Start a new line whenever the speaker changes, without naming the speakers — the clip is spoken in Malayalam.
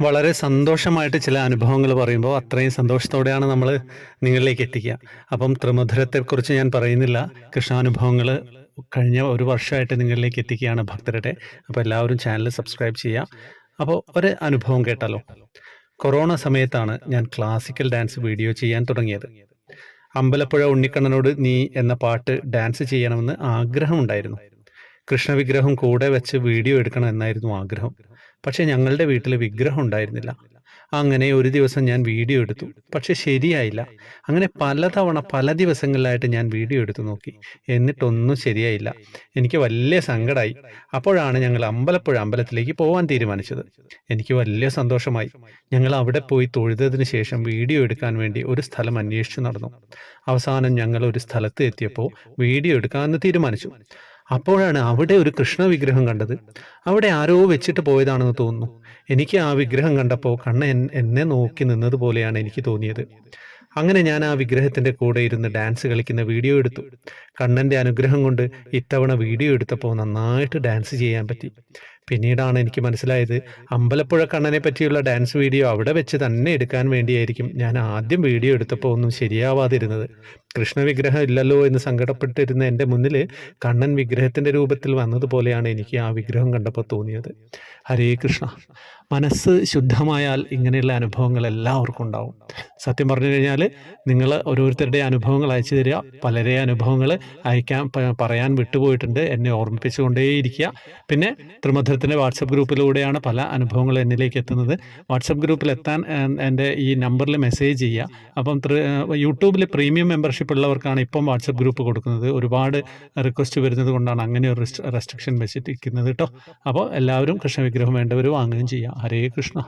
വളരെ സന്തോഷമായിട്ട് ചില അനുഭവങ്ങൾ പറയുമ്പോൾ അത്രയും സന്തോഷത്തോടെയാണ് നമ്മൾ നിങ്ങളിലേക്ക് എത്തിക്കുക. അപ്പം ത്രിമധുരത്തെക്കുറിച്ച് ഞാൻ പറയുന്നില്ല. കൃഷ്ണാനുഭവങ്ങൾ കഴിഞ്ഞ ഒരു വർഷമായിട്ട് നിങ്ങളിലേക്ക് എത്തിക്കുകയാണ് ഭക്തരുടെ. അപ്പോൾ എല്ലാവരും ചാനൽ സബ്സ്ക്രൈബ് ചെയ്യാം അപ്പോൾ ഒരു അനുഭവം കേട്ടാലോ? കൊറോണ സമയത്താണ് ഞാൻ ക്ലാസിക്കൽ ഡാൻസ് വീഡിയോ ചെയ്യാൻ തുടങ്ങിയത്. അമ്പലപ്പുഴ ഉണ്ണിക്കണ്ണനോട് നീ എന്ന പാട്ട് ഡാൻസ് ചെയ്യണമെന്ന് ആഗ്രഹമുണ്ടായിരുന്നു. കൃഷ്ണവിഗ്രഹം കൂടെ വെച്ച് വീഡിയോ എടുക്കണം എന്നായിരുന്നു ആഗ്രഹം. പക്ഷേ ഞങ്ങളുടെ വീട്ടിൽ വിഗ്രഹം ഉണ്ടായിരുന്നില്ല. അങ്ങനെ ഒരു ദിവസം ഞാൻ വീഡിയോ എടുത്തു. പക്ഷെ ശരിയായില്ല. അങ്ങനെ പലതവണ പല ദിവസങ്ങളിലായിട്ട് ഞാൻ വീഡിയോ എടുത്തു നോക്കി. എന്നിട്ടൊന്നും ശരിയായില്ല. എനിക്ക് വലിയ സങ്കടമായി അപ്പോഴാണ് ഞങ്ങൾ അമ്പലപ്പുഴ അമ്പലത്തിലേക്ക് പോകാൻ തീരുമാനിച്ചത്. എനിക്ക് വലിയ സന്തോഷമായി. ഞങ്ങൾ അവിടെ പോയി തൊഴുതതിന് ശേഷം വീഡിയോ എടുക്കാൻ വേണ്ടി ഒരു സ്ഥലം അന്വേഷിച്ചു നടന്നു. അവസാനം ഞങ്ങൾ ഒരു സ്ഥലത്ത് എത്തിയപ്പോൾ വീഡിയോ എടുക്കാമെന്ന് തീരുമാനിച്ചു. അപ്പോഴാണ് അവിടെ ഒരു കൃഷ്ണ വിഗ്രഹം കണ്ടത്. അവിടെ ആരോ വെച്ചിട്ട് പോയതാണെന്ന് തോന്നുന്നു. എനിക്ക് ആ വിഗ്രഹം കണ്ടപ്പോൾ കണ്ണ എന്നെ നോക്കി നിന്നതുപോലെയാണ് എനിക്ക് തോന്നിയത്. അങ്ങനെ ഞാൻ ആ വിഗ്രഹത്തിന്റെ കൂടെ ഇരുന്ന് ഡാൻസ് കളിക്കുന്ന വീഡിയോ എടുത്തു. കണ്ണന്റെ അനുഗ്രഹം കൊണ്ട് ഇത്തവണ വീഡിയോ എടുത്തപ്പോൾ നന്നായിട്ട് ഡാൻസ് ചെയ്യാൻ പറ്റി. പിന്നീടാണ് എനിക്ക് മനസ്സിലായത് അമ്പലപ്പുഴ കണ്ണനെ പറ്റിയുള്ള ഡാൻസ് വീഡിയോ അവിടെ വെച്ച് തന്നെ എടുക്കാൻ വേണ്ടിയായിരിക്കും ഞാൻ ആദ്യം വീഡിയോ എടുത്തപ്പോൾ ഒന്നും ശരിയാവാതിരുന്നത്. കൃഷ്ണവിഗ്രഹം ഇല്ലല്ലോ എന്ന് സങ്കടപ്പെട്ടിരുന്ന എന്റെ മുന്നിൽ കണ്ണൻ വിഗ്രഹത്തിന്റെ രൂപത്തിൽ വന്നതുപോലെയാണ് എനിക്ക് ആ വിഗ്രഹം കണ്ടപ്പോൾ തോന്നിയത്. ഹരേ കൃഷ്ണ. മനസ്സ് ശുദ്ധമായാൽ ഇങ്ങനെയുള്ള അനുഭവങ്ങൾ എല്ലാവർക്കും ഉണ്ടാവും. സത്യം പറഞ്ഞു കഴിഞ്ഞാൽ നിങ്ങൾ ഓരോരുത്തരുടെ അനുഭവങ്ങൾ അയച്ചു തരിക. പലരെ അനുഭവങ്ങൾ അയക്കാൻ പറയാൻ വിട്ടുപോയിട്ടുണ്ട്. എന്നെ ഓർമ്മിപ്പിച്ചു കൊണ്ടേയിരിക്കുക പിന്നെ ത്രിമധുരത്തിന്റെ വാട്സപ്പ് ഗ്രൂപ്പിലൂടെയാണ് പല അനുഭവങ്ങൾ എന്നിലേക്ക് എത്തുന്നത്. വാട്സപ്പ് ഗ്രൂപ്പിൽ എത്താൻ എന്റെ ഈ നമ്പറിൽ മെസ്സേജ് ചെയ്യുക. അപ്പം യൂട്യൂബിൽ പ്രീമിയം മെമ്പർഷിപ്പ് ഉള്ളവർക്കാണ് ഇപ്പം വാട്സപ്പ് ഗ്രൂപ്പ് കൊടുക്കുന്നത്. ഒരുപാട് റിക്വസ്റ്റ് വരുന്നത് കൊണ്ടാണ് അങ്ങനെ ഒരു റെസ്ട്രിക്ഷൻ വെച്ചിട്ടിരിക്കുന്നത് കേട്ടോ. അപ്പോൾ എല്ലാവരും കൃഷ്ണ വിഗ്രഹം വേണ്ടവർ വാങ്ങുകയും ചെയ്യാം ഹരേ കൃഷ്ണ.